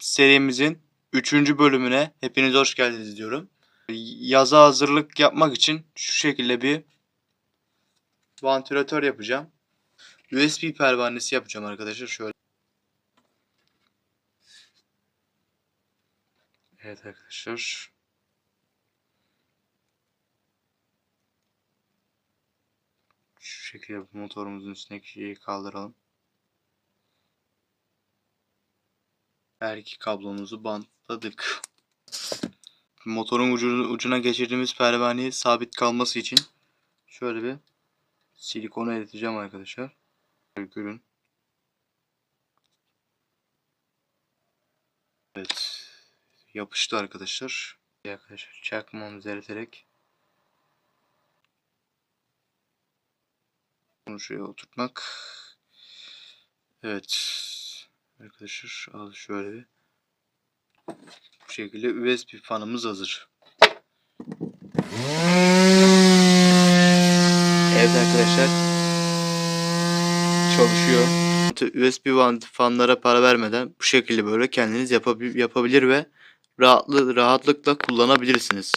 serimizin 3. bölümüne hepiniz hoş geldiniz diyorum. Yaza hazırlık yapmak için şu şekilde bir vantilatör yapacağım. USB pervanesi yapacağım arkadaşlar şöyle. Evet arkadaşlar. Şu şekilde motorumuzun üstündeki şeyi kaldıralım. Her iki kablomuzu bantladık. Motorun ucunu, ucuna geçirdiğimiz pervaneyi sabit kalması için şöyle bir silikonu eriteceğim arkadaşlar. Görün. Evet. Yapıştı arkadaşlar. Arkadaşlar çakmamızı eriterek bunu şuraya oturtmak. Evet. Arkadaşlar al şöyle bir. Bu şekilde USB fanımız hazır. Evet arkadaşlar. Çalışıyor. USB fanlara para vermeden bu şekilde böyle kendiniz yapabil- yapabilir ve rahatlı rahatlıkla kullanabilirsiniz.